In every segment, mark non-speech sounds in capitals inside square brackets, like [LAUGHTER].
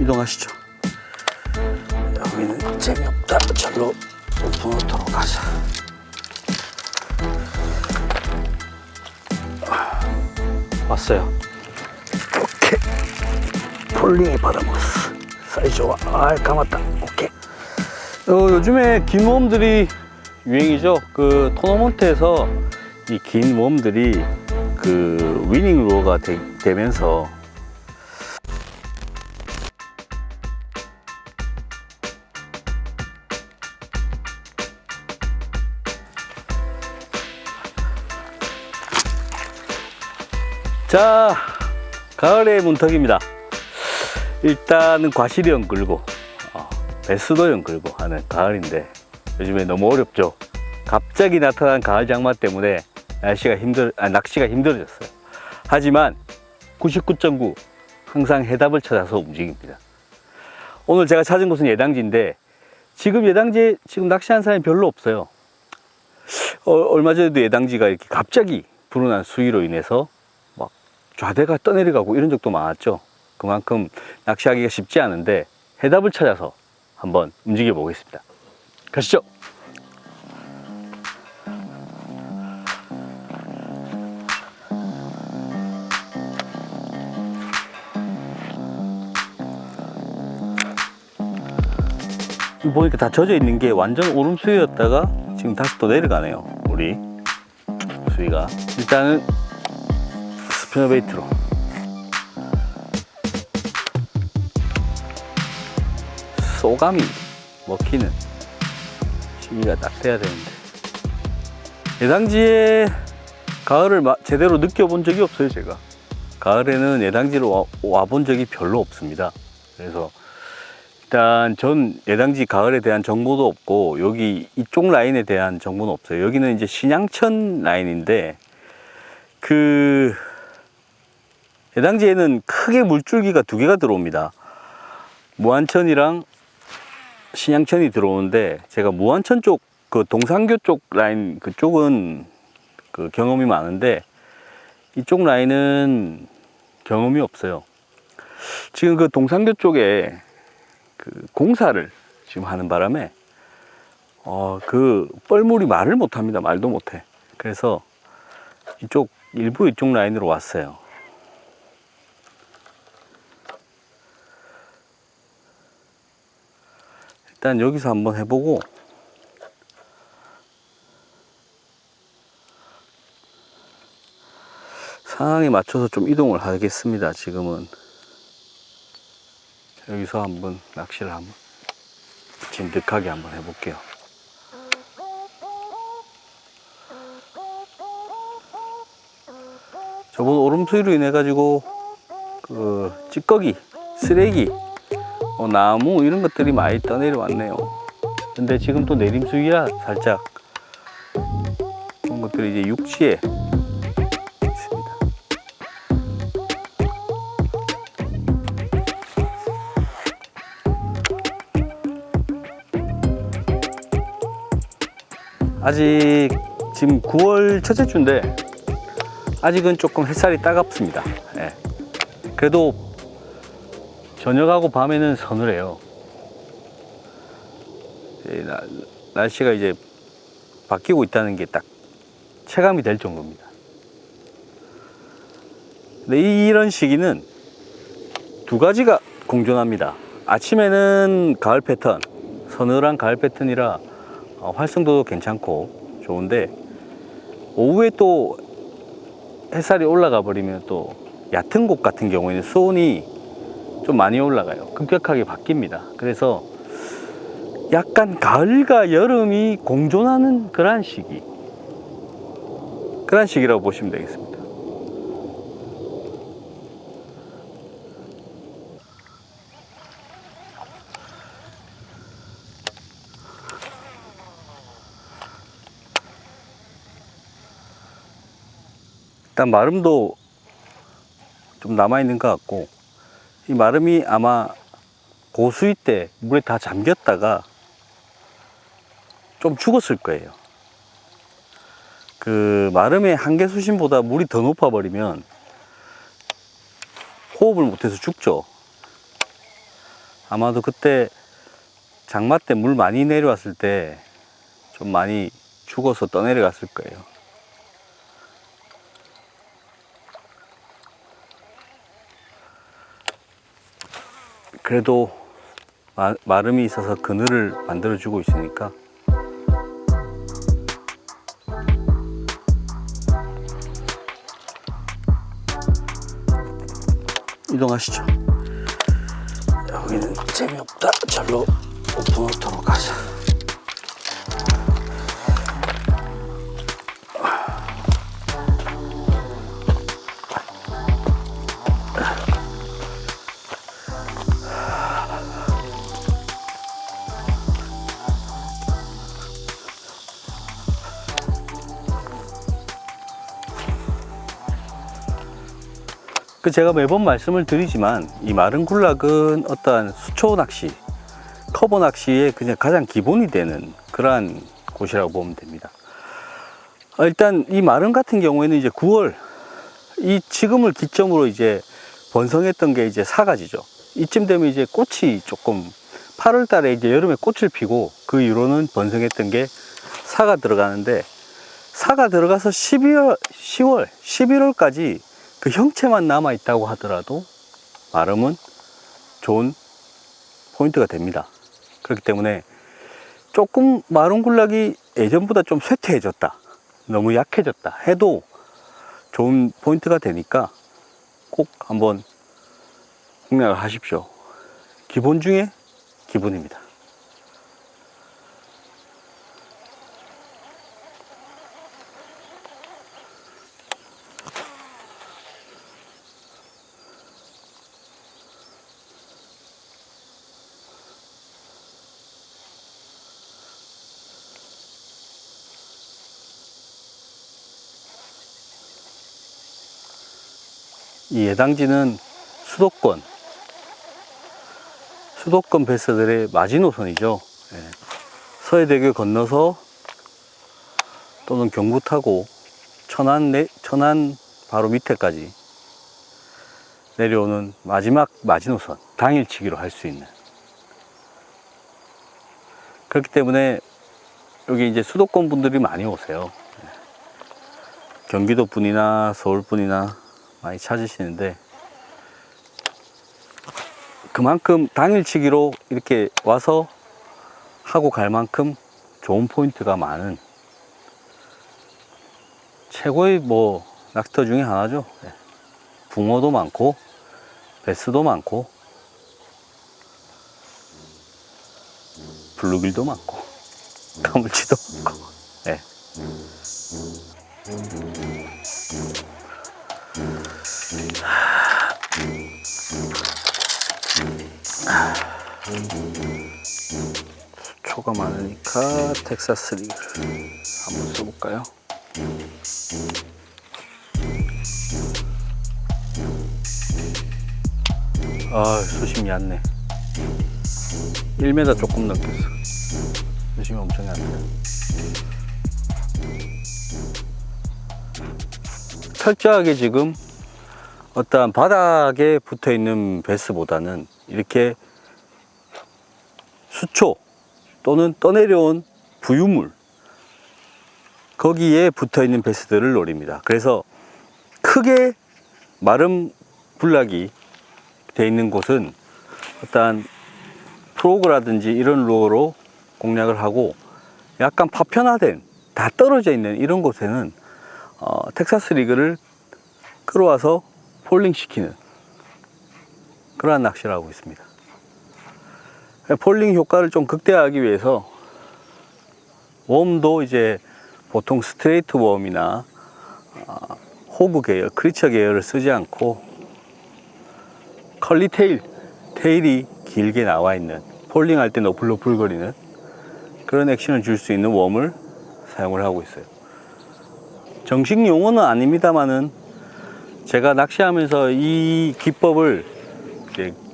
이동하시죠. 여기는 재미없다. 절로 오픈하도록 하자. 왔어요. 오케이. 폴링이 받아먹었어. 사이즈 좋아. 아, 감았다. 오케이. 어, 요즘에 긴 웜들이 유행이죠. 그 토너먼트에서 이 긴 웜들이 그 위닝 루어가 되, 되면서 자, 가을의 문턱입니다. 일단은 과실형 끌고, 어, 베스도형 끌고 하는 가을인데, 요즘에 너무 어렵죠. 갑자기 나타난 가을 장마 때문에 날씨가 힘들, 아, 낚시가 힘들어졌어요. 하지만 99.9 항상 해답을 찾아서 움직입니다. 오늘 제가 찾은 곳은 예당지인데, 지금 예당지에 지금 낚시한 사람이 별로 없어요. 어, 얼마 전에도 예당지가 이렇게 갑자기 불어난 수위로 인해서 막 좌대가 떠내려가고 이런 적도 많았죠. 그만큼 낚시하기가 쉽지 않은데 해답을 찾아서 한번 움직여 보겠습니다. 가시죠. 보니까 다 젖어 있는 게 완전 오름 수위였다가 지금 다시 또 내려가네요. 우리 수위가 일단은 스피너 베이트로. 소감이 먹히는 시기가 딱 돼야 되는데. 예당지에 가을을 마- 제대로 느껴본 적이 없어요 제가. 가을에는 예당지로 와본 적이 별로 없습니다. 그래서 일단 전 예당지 가을에 대한 정보도 없고 여기 이쪽 라인에 대한 정보는 없어요. 여기는 이제 신양천 라인인데 그예 당지에는 크게 물줄기가 두 개가 들어옵니다 무안천이랑 신양천이 들어오는데 제가 무안천 쪽 그 동산교 쪽 라인 그쪽은 그 경험이 많은데 이쪽 라인은 경험이 없어요. 지금 그 동산교 쪽에 그 공사를 지금 하는 바람에 어 그 뻘물이 말을 못합니다. 말도 못해. 그래서 이쪽 일부 이쪽 라인으로 왔어요. 일단 여기서 한번 해보고 상황에 맞춰서 좀 이동을 하겠습니다. 지금은 여기서 한번 낚시를 한번 진득하게 한번 해볼게요. 저번 오름수위로 인해 가지고 그 찌꺼기, 쓰레기, 어, 나무 이런 것들이 많이 떠내려왔네요. 근데 지금 또 내림수위라 살짝 그런 것들이 이제 육지에 있습니다. 아직 지금 9월 첫째 주인데 아직은 조금 햇살이 따갑습니다. 예. 그래도 저녁하고 밤에는 서늘해요. 날씨가 이제 바뀌고 있다는 게 딱 체감이 될 정도입니다. 근데 이런 시기는 두 가지가 공존합니다. 아침에는 가을 패턴, 서늘한 가을 패턴이라 어, 활성도도 괜찮고 좋은데 오후에 또 햇살이 올라가 버리면 또 얕은 곳 같은 경우에는 수온이 좀 많이 올라가요. 급격하게 바뀝니다. 그래서 약간 가을과 여름이 공존하는 그러한 시기. 그러한 시기라고 보시면 되겠습니다. 일단 마름도 좀 남아있는 것 같고 이 마름이 아마 고수위 때 물에 다 잠겼다가 좀 죽었을 거예요. 그 마름의 한계 수심보다 물이 더 높아 버리면 호흡을 못해서 죽죠. 아마도 그때 장마 때 물 많이 내려왔을 때 좀 많이 죽어서 떠내려갔을 거예요. 그래도 마, 마름이 있어서 그늘을 만들어주고 있으니까 이동하시죠. 여기는 재미없다. 절로 오픈호토로 가자. 그 제가 매번 말씀을 드리지만 이 마른 군락은 어떠한 수초 낚시, 커버 낚시의 그냥 가장 기본이 되는 그러한 곳이라고 보면 됩니다. 어, 일단 이 마른 같은 경우에는 이제 9월 이 지금을 기점으로 이제 번성했던 게 이제 사가지죠. 이쯤 되면 이제 꽃이 조금 8월 달에 이제 여름에 꽃을 피고 그 이후로는 번성했던 게 사가 들어가는데 사가 들어가서 12월, 10월, 11월까지 그 형체만 남아 있다고 하더라도 마름은 좋은 포인트가 됩니다. 그렇기 때문에 조금 마름 군락이 예전보다 좀 쇠퇴해졌다. 너무 약해졌다. 해도 좋은 포인트가 되니까 꼭 한번 공략을 하십시오. 기본 중에 기본입니다. 이 예당지는 수도권 수도권 베스들의 마지노선이죠. 예. 서해대교 건너서 또는 경부 타고 천안 내, 천안 바로 밑에까지 내려오는 마지막 마지노선 당일치기로 할 수 있는 그렇기 때문에 여기 이제 수도권 분들이 많이 오세요. 예. 경기도 분이나 서울 분이나 많이 찾으시는데 그만큼 당일치기로 이렇게 와서 하고 갈 만큼 좋은 포인트가 많은 최고의 뭐 낚시터 중에 하나죠. 네. 붕어도 많고 베스도 많고 블루길도 많고 가물치도 많고 네. 초가 많으니까 텍사스 리글 한번 써볼까요? 아 수심이 얕네 1m 조금 넘겠어. 수심이 엄청 얕네 철저하게 지금 어떠한 바닥에 붙어 있는 베스보다는 이렇게 수초 또는 떠내려온 부유물 거기에 붙어 있는 베스들을 노립니다. 그래서 크게 마름 군락이 돼 있는 곳은 어떠한 프로그라든지 이런 루어로 공략을 하고 약간 파편화된 다 떨어져 있는 이런 곳에는 어, 텍사스 리그를 끌어와서 폴링 시키는 그러한 낚시를 하고 있습니다. 폴링 효과를 좀 극대화하기 위해서 웜도 이제 보통 스트레이트 웜이나 아, 호브 계열, 크리처 계열을 쓰지 않고 컬리 테일, 테일이 길게 나와 있는 폴링 할 때 너플너플거리는 그런 액션을 줄 수 있는 웜을 사용을 하고 있어요. 정식 용어는 아닙니다만은 제가 낚시하면서 이 기법을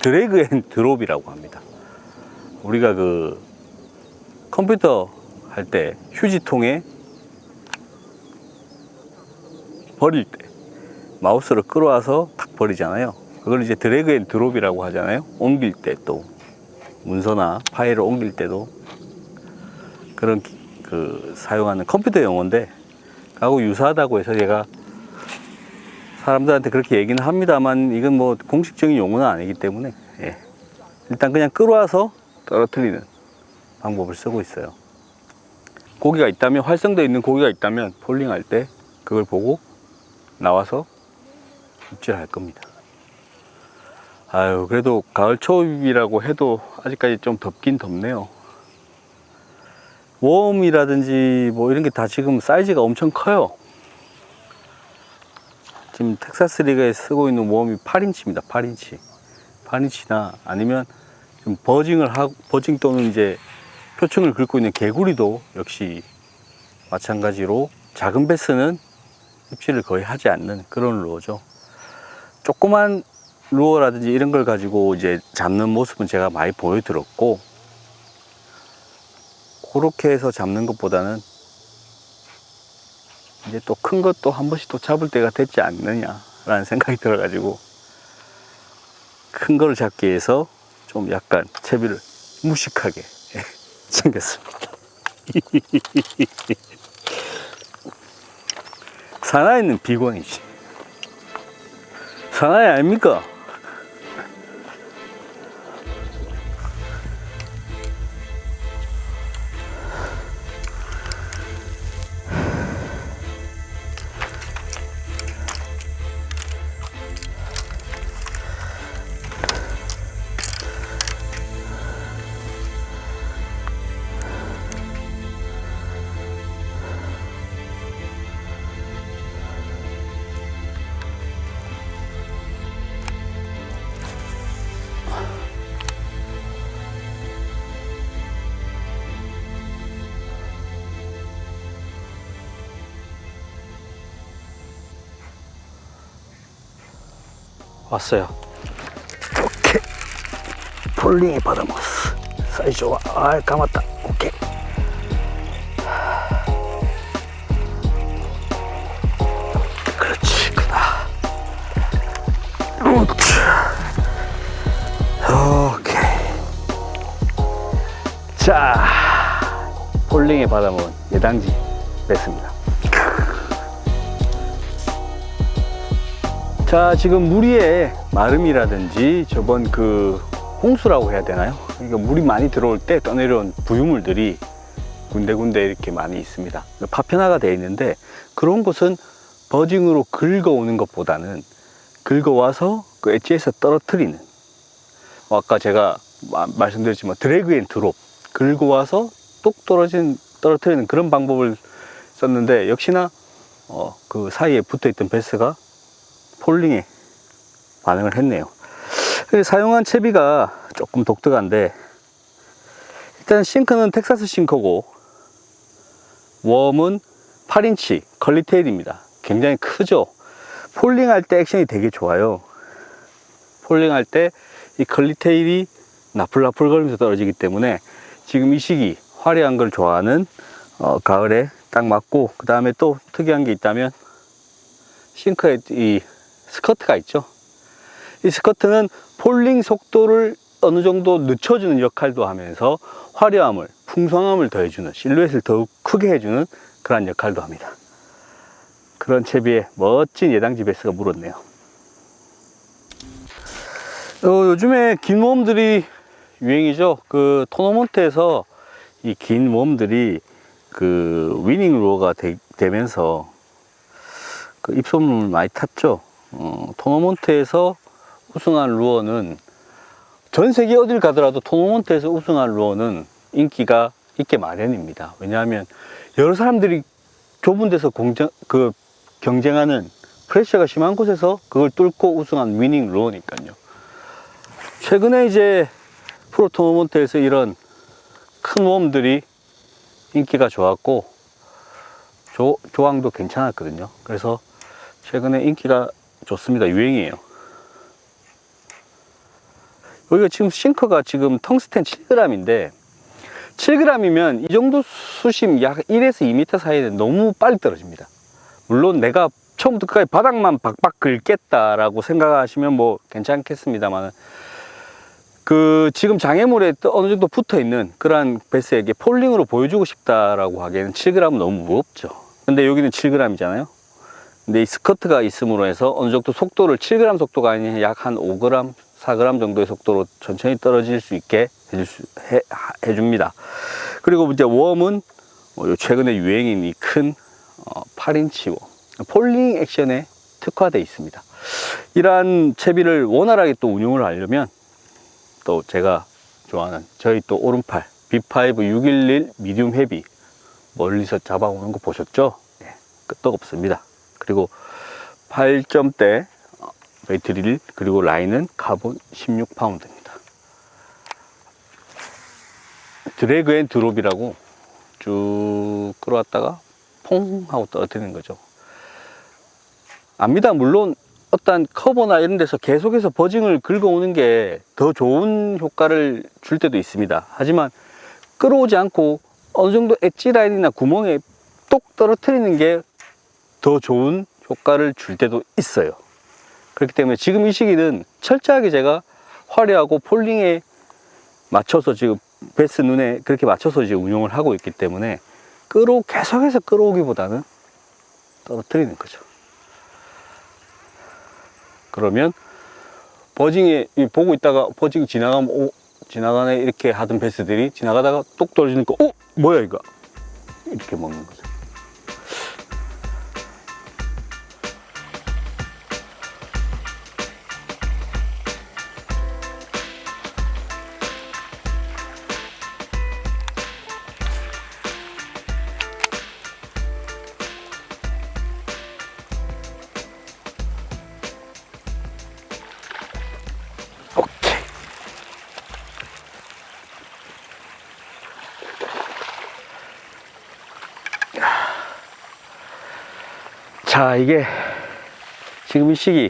드래그 앤 드롭이라고 합니다. 우리가 그 컴퓨터 할 때 휴지통에 버릴 때 마우스를 끌어와서 탁 버리잖아요. 그걸 이제 드래그 앤 드롭이라고 하잖아요. 옮길 때 또 문서나 파일을 옮길 때도 그런 기- 그 사용하는 컴퓨터 용어인데 하고 유사하다고 해서 제가 사람들한테 그렇게 얘기는 합니다만 이건 뭐 공식적인 용어는 아니기 때문에 예. 일단 그냥 끌어와서 떨어뜨리는 방법을 쓰고 있어요. 고기가 있다면 활성되어 있는 고기가 있다면 폴링할 때 그걸 보고 나와서 입질할 겁니다. 아유 그래도 가을 초입이라고 해도 아직까지 좀 덥긴 덥네요. 웜이라든지 뭐 이런 게 다 지금 사이즈가 엄청 커요. 지금 텍사스 리그에 쓰고 있는 웜이 8인치입니다. 8인치. 8인치나 아니면 좀 버징을 하고 버징 또는 이제 표층을 긁고 있는 개구리도 역시 마찬가지로 작은 베스는 입질을 거의 하지 않는 그런 루어죠. 조그만 루어라든지 이런 걸 가지고 이제 잡는 모습은 제가 많이 보여드렸고 그렇게 해서 잡는 것보다는 이제 또 큰 것도 한 번씩 또 잡을 때가 됐지 않느냐라는 생각이 들어가지고 큰 거를 잡기 위해서 좀 약간 채비를 무식하게 [LAUGHS] 챙겼습니다. [LAUGHS] 사나이는 비광이지. 사나이 아닙니까? 왔어요. 오케이. 폴링이 받아먹었어. 사이즈 좋아. 아, 감았다. 오케이. 자, 폴링에 받아먹은 예당지 뺐습니다. 자, 지금 물 위에 마름이라든지 저번 그 홍수라고 해야 되나요? 그러니까 물이 많이 들어올 때 떠내려온 부유물들이 군데군데 이렇게 많이 있습니다. 파편화가 되어 있는데 그런 곳은 버징으로 긁어오는 것보다는 긁어와서 그 엣지에서 떨어뜨리는 어, 아까 제가 마- 말씀드렸지만 드래그 앤 드롭 긁어와서 똑 떨어진 떨어뜨리는 그런 방법을 썼는데 역시나 어, 그 사이에 붙어있던 베스가 폴링에 반응을 했네요. 근데 사용한 채비가 조금 독특한데 일단 싱크는 텍사스 싱크고 웜은 8인치 컬리테일입니다. 굉장히 크죠. 폴링할 때 액션이 되게 좋아요. 폴링할 때이 컬리테일이 나풀나풀 거리면서 떨어지기 때문에 지금 이 시기 화려한 걸 좋아하는 어, 가을에 딱 맞고 그 다음에 또 특이한 게 있다면 싱크에 이 스커트가 있죠. 이 스커트는 폴링 속도를 어느 정도 늦춰주는 역할도 하면서 화려함을, 풍성함을 더해주는, 실루엣을 더욱 크게 해주는 그런 역할도 합니다. 그런 채비에 멋진 예당지 베스가 물었네요. 어, 요즘에 긴 웜들이 유행이죠. 그 토너먼트에서 이 긴 웜들이 그 위닝 루어가 되, 되면서 그 입소문을 많이 탔죠. 어, 토너먼트에서 우승한 루어는 전 세계 어딜 가더라도 토너먼트에서 우승한 루어는 인기가 있게 마련입니다. 왜냐하면 여러 사람들이 좁은 데서 공정, 그 경쟁하는 프레셔가 심한 곳에서 그걸 뚫고 우승한 위닝 루어니까요. 최근에 이제 프로 토너먼트에서 이런 큰 웜들이 인기가 좋았고 조, 조항도 괜찮았거든요. 그래서 최근에 인기가 좋습니다. 유행이에요. 여기가 지금 싱커가 지금 텅스텐 7g인데 7g이면 이 정도 수심 약 1에서 2m 사이에 너무 빨리 떨어집니다. 물론 내가 처음부터 끝까지 바닥만 박박 긁겠다라고 생각하시면 뭐 괜찮겠습니다만 그 지금 장애물에 또 어느 정도 붙어 있는 그러한 베스에게 폴링으로 보여주고 싶다라고 하기에는 7g은 너무 무겁죠. 근데 여기는 7g이잖아요. 근데 이 스커트가 있음으로 해서 어느 정도 속도를 7g 속도가 아닌 약 한 5g, 4g 정도의 속도로 천천히 떨어질 수 있게 해줄 수, 해, 해줍니다. 그리고 이제 웜은 어, 요 최근에 유행인 이 큰 8인치 웜. 폴링 액션에 특화되어 있습니다. 이러한 채비를 원활하게 또 운용을 하려면 또 제가 좋아하는 저희 또 오른팔 B5 611 미디움 헤비 멀리서 잡아오는 거 보셨죠? 예, 끄떡없습니다. 그리고 8점대 웨이트릴 그리고 라인은 카본 16파운드입니다. 드래그 앤 드롭이라고 쭉 끌어왔다가 퐁 하고 떨어뜨리는 거죠. 압니다. 물론 어떤 커버나 이런 데서 계속해서 버징을 긁어오는 게 더 좋은 효과를 줄 때도 있습니다. 하지만 끌어오지 않고 어느 정도 엣지 라인이나 구멍에 똑 떨어뜨리는 게 더 좋은 효과를 줄 때도 있어요. 그렇기 때문에 지금 이 시기는 철저하게 제가 화려하고 폴링에 맞춰서 지금 베스 눈에 그렇게 맞춰서 이제 운용을 하고 있기 때문에 끌어 계속해서 끌어오기보다는 떨어뜨리는 거죠. 그러면 버징에 이 보고 있다가 버징이 지나가면 오 지나가네 이렇게 하던 베스들이 지나가다가 똑 떨어지니까 어 뭐야 이거 이렇게 먹는 거죠. 자, 이게 지금 이 시기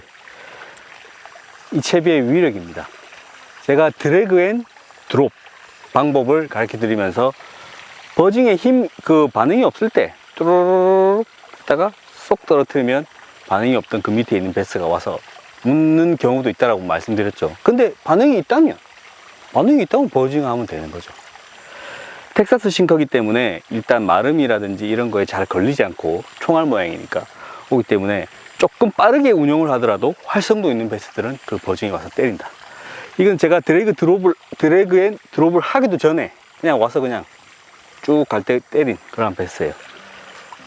이 채비의 위력입니다. 제가 드래그 앤 드롭 방법을 가르쳐 드리면서 버징의 힘, 그 반응이 없을 때 뚜루루룩 했다가 쏙 떨어뜨리면 반응이 없던 그 밑에 있는 베스가 와서 묻는 경우도 있다라고 말씀드렸죠. 근데 반응이 있다면, 반응이 있다면 버징하면 되는 거죠. 텍사스 싱커기 때문에 일단 마름이라든지 이런 거에 잘 걸리지 않고 총알 모양이니까 오기 때문에 조금 빠르게 운영을 하더라도 활성도 있는 베스들은 그 버징이 와서 때린다. 이건 제가 드래그 드롭을, 드래그 앤 드롭을 하기도 전에 그냥 와서 그냥 쭉 갈 때 때린 그런 베스예요.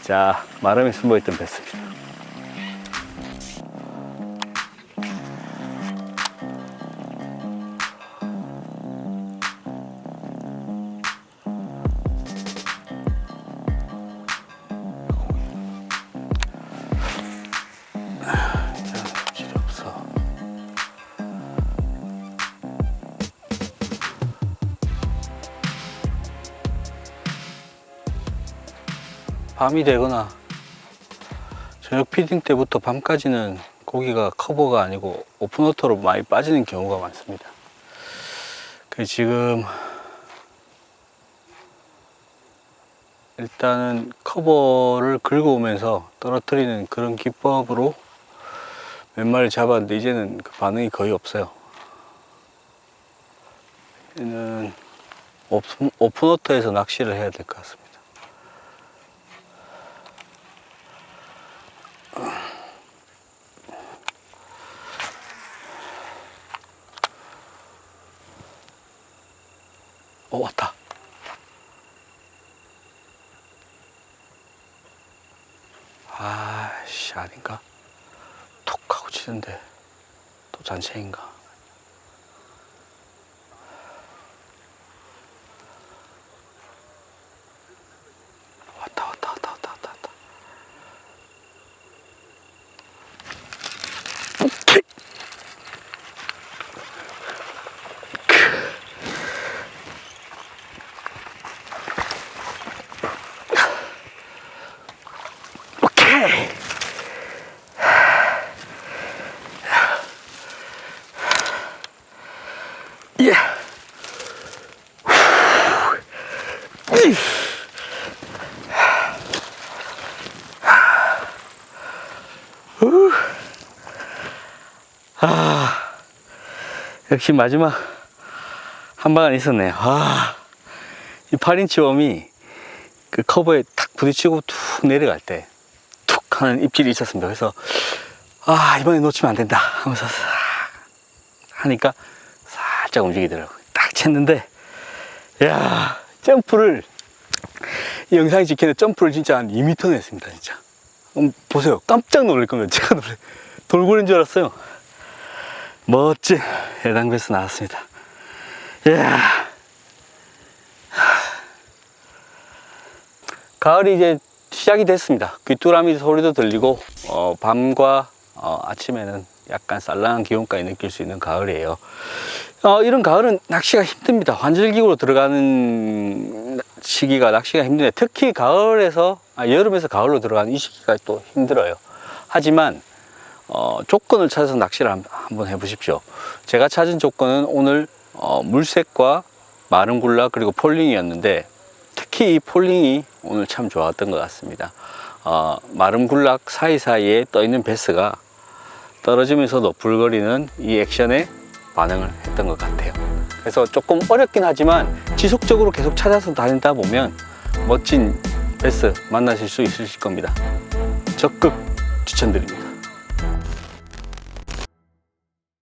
자, 마름에 숨어있던 베스입니다. 밤이 되거나 저녁 피딩 때부터 밤까지는 고기가 커버가 아니고 오픈워터로 많이 빠지는 경우가 많습니다. 그 지금 일단은 커버를 긁어오면서 떨어뜨리는 그런 기법으로 몇 마리 잡았는데 이제는 그 반응이 거의 없어요. 이제는 오픈, 오픈워터에서 낚시를 해야 될 것 같습니다. 어, 왔다. 아씨, 아닌가? 톡 하고 치는데 또 잔챙인가? 왔다 왔다 왔다 왔다 왔다 왔다 오케이 오케이 예. 후. 이. 후. 아, 역시 마지막 한 방은 있었네요. 아, 이 8인치 웜이 그 커버에 탁 부딪히고 툭 내려갈 때 툭 하는 입질이 있었습니다. 그래서 아, 이번에 놓치면 안 된다 하면서 싹 하니까 살짝 움직이더라고요. 딱 챘는데, 야 점프를, 이 영상이 찍히는 점프를 진짜 한 2m는 했습니다, 진짜. 음, 보세요. 깜짝 놀랄 겁니다. 제가 놀래. 돌고래인 줄 알았어요. 멋진 해당 베스 나왔습니다. 이야. 가을이 이제 시작이 됐습니다. 귀뚜라미 소리도 들리고, 어, 밤과 어, 아침에는 약간 쌀랑한 기온까지 느낄 수 있는 가을이에요. 어, 이런 가을은 낚시가 힘듭니다. 환절기로 들어가는 시기가 낚시가 힘드네. 특히 가을에서, 아, 여름에서 가을로 들어가는 이 시기가 또 힘들어요. 하지만, 어, 조건을 찾아서 낚시를 한- 한번 해보십시오. 제가 찾은 조건은 오늘 어, 물색과 마른 굴라 그리고 폴링이었는데 특히 이 폴링이 오늘 참 좋았던 것 같습니다. 어, 마른 굴락 사이사이에 떠 있는 베스가 떨어지면서도 불거리는 이 액션에 반응을 했던 것 같아요. 그래서 조금 어렵긴 하지만 지속적으로 계속 찾아서 다니다 보면 멋진 베스 만나실 수 있으실 겁니다. 적극 추천드립니다.